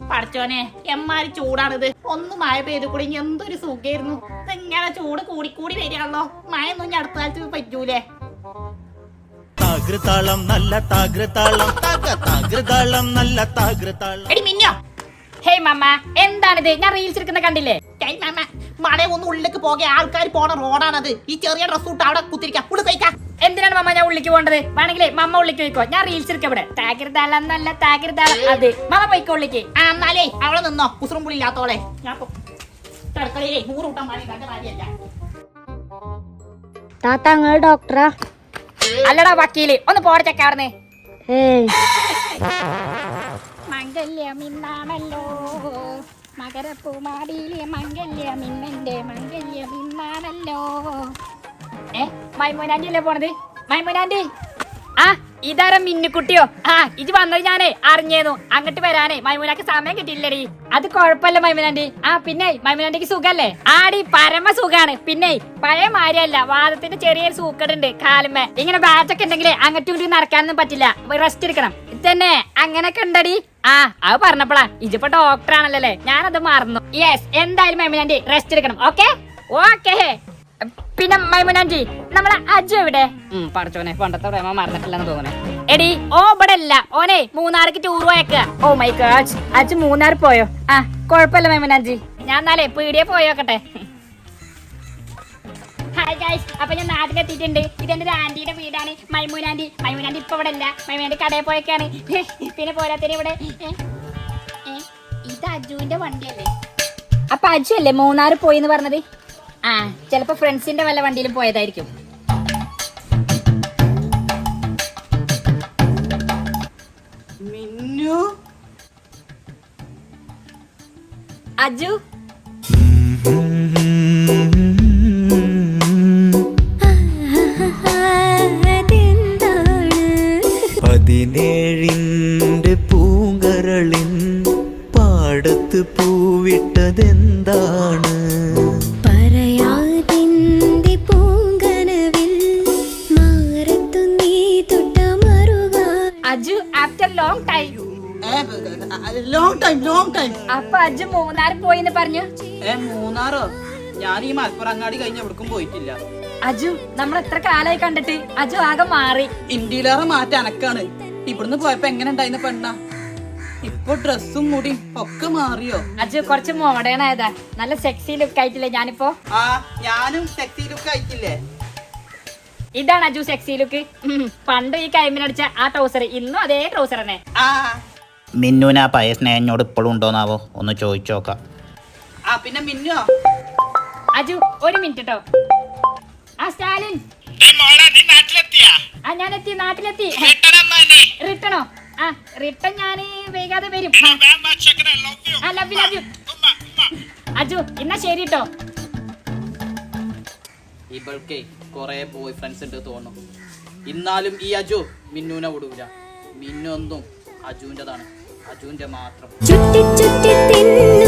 പഠിച്ചോനെ എമ്മാരി ചൂടാണിത്. ഒന്ന് മഴ പെയ്തു കൂടി എന്തൊരു സുഖമായിരുന്നു ഇങ്ങനെ ചൂട് കൂടിക്കൂടി വരികയാണല്ലോ? മഴ ഒന്നും ഞാൻ അടുത്ത കാലത്ത് പറ്റൂലേ? താകൃതാളം നല്ല താകൃതാളം താക താകൃതാളം നല്ല താകൃതാളം എടി മിന്നോ. ഹേയ് മമ്മ എന്താണിത്? ഞാൻ റീൽസ് എടുക്കുന്ന കണ്ടില്ലേ? മാമ മഴ ഒന്ന് ഉള്ളിലേക്ക് പോകെ ആൾക്കാർ പോണ റോഡാണത് ഈ ചെറിയ ഡ്രസ് ഇട്ട് അവിടെ കുത്തിരിക്കാം. ഉള്ളു കഴിക്കാം എന്തിനാണ് മമ്മ ഞാൻ ഉള്ളിക്ക് പോകേണ്ടത്? വേണമെങ്കിലേ മമ്മ ഉള്ളിക്ക് പോയിക്കോ. ഞാൻ റീൽസ് എടുക്കാം ഇവിടെ. താകൃതാളം നല്ല താകൃതാളം അത്. മമ്മ പോയിക്കോ ഉള്ളിക്ക്. ആ എന്നാലേ അവളെ നിന്നോ. കുസറും പുളി ഇല്ലാത്തോളെ ഞാൻ നൂറ് താത്ത നിങ്ങൾ ഡോക്ടറാ അല്ലടാ വക്കീൽ. ഒന്ന് പോടെ ചെക്കാർന്ന് മംഗല്യമിന്നാണല്ലോ. മകരപ്പൂമാടിയിലെ മംഗല്യമിന്നന്റെ മംഗല്യമിന്നാണല്ലോ. ഏ? അല്ലേ പോണത്? മൈമോനാന്റി ആ ഇതാരം മിന്നുക്കുട്ടിയോ? ആ ഇത് വന്നത് ഞാനേ അറിഞ്ഞേന്നു. അങ്ങോട്ട് വരാനേ മൈമുനാക്ക് സമയം കിട്ടിയില്ലടി. അത് കുഴപ്പമില്ല മൈമുനാണ്ടി. ആ പിന്നെ മൈമുനാണ്ടിക്ക് സുഖല്ലേ? ആടി പരമ സുഖാണ്. പിന്നെ പഴയ മാരിയല്ല വാദത്തിന്റെ ചെറിയൊരു സൂക്കടുണ്ട് കാലുമേ ഇങ്ങനെ ബാറ്റൊക്കെ ഉണ്ടെങ്കിലേ അങ്ങോട്ടും ഇങ്ങോട്ടും നടക്കാനൊന്നും പറ്റില്ല. റെസ്റ്റ് എടുക്കണം. തന്നെ അങ്ങനൊക്കെ ഉണ്ടടി. ആ അത് പറഞ്ഞപ്പോളാ ഇതിപ്പോ ഡോക്ടർ ആണല്ലേ ഞാനത് മറന്നു. യെസ് എന്തായാലും മൈമുനാണ്ടി റെസ്റ്റ് എടുക്കണം. ഓക്കെ ഓക്കേ പിന്നെ മൈമുനാൻജി നമ്മളെ അജു എവിടെ? പഠിച്ചോനെ പണ്ടത്തെ പ്രേമ മറന്നിട്ടില്ലെന്ന് തോന്നുന്നു. എടി ഓ ഇവിടെ അല്ല ഓനെ മൂന്നാർക്ക് ടൂർ പോയേക്ക. Oh my god Aju Munnar പോയോ? ആ കൊഴപ്പല്ല മൈമുനാൻജി ഞാൻ എന്നാലേ പീടിയെ പോയോക്കട്ടെ. ഹായ് ഗൈസ് അപ്പൊ ഞാൻ നാട്ടിലെത്തിയിട്ടുണ്ട്. ഇതെന്റെ ഒരു ആന്റിയുടെ വീടാണ്. മൈമൂനാന്റി മൈമൂനാന്റി ഇപ്പൊ ഇവിടെ അല്ല മൈമൂനാന്റി കടയിൽ പോയേക്കാണ്. പിന്നെ പോരാത്തിന് ഇവിടെ? ഇത് അജുവിന്റെ വണ്ടിയല്ലേ? അപ്പൊ അജു അല്ലേ മൂന്നാർ പോയി എന്ന് പറഞ്ഞത്? ആ ചിലപ്പോ ഫ്രണ്ട്സിന്റെ വല്ല വണ്ടിയിലും പോയതായിരിക്കും. മിന്നു? അജു? പതിനേഴിന്റെ പൂങ്കരളിൻ പാടത്ത് പൂവിട്ടതെന്താണ്? ലോങ് ടൈം ലോങ് ടൈം അപ്പൊ അജു മൂന്നാർ പോയി എന്ന് പറഞ്ഞു? ഏ മൂന്നാറോ? ഞാൻ ഈ മലപ്പുറങ്ങാടി കഴിഞ്ഞ എവിടേക്കും പോയിട്ടില്ല. അജു നമ്മൾ എത്ര കാലായി കണ്ടിട്ട്? അജു ആകെ മാറി. ഇന്ത്യയിലേറെ മാറ്റം അനക്കാണ് ഇവിടുന്ന് പോയപ്പോ എങ്ങനെ ഉണ്ടായിരുന്ന പെണ്ണ? ഇപ്പൊ ഡ്രസ്സും മുടിയും ഒക്കെ മാറിയോ? അജു കുറച്ച് മോഡേൺ ആയതാ. നല്ല സെക്സി ലുക്ക് ആയിട്ടില്ലേ ഞാനിപ്പോ? ആ ഞാനും സെക്സി ലുക്ക് ആയിട്ടില്ലേ? ഇതാണ് അജു സെക്സി ലുക്ക് പണ്ട് ഈ കൈമിനടിച്ച ആ ട്രൗസർ ഇന്നും അതേ ട്രൗസർ തന്നെ. ആ മിന്നുവിന് ആ പഴയ സ്നേഹം എന്നോട് ഇപ്പോഴും ഉണ്ടോന്നാവോ? ഒന്ന് ചോദിച്ചു നോക്കാം. ആ പിന്നെ മിന്നോ അജു ഒരു മിനിറ്റ് കേട്ടോ ആ സ്റ്റാലിൻ. ആ ഞാൻ എത്തി നാട്ടിലെത്തി റിട്ടണോ? ആ റിട്ടൺ ഞാൻ വൈകാതെ വരും. ആ ലവ് ലവ് യു അജു എന്നാ ശരി കേട്ടോ ഇവൾക്കേ കൊറേ ബോയ് ഫ്രണ്ട്സ് ഉണ്ട് തോന്നുന്നു. എന്നാലും ഈ അജു മിന്നുവിനെ വിടൂല. മിന്നു ഒന്നും അജുവിന്റെതാണ്. അജുവിന്റെ മാത്രം. ചുറ്റി ചുറ്റി തിന്നു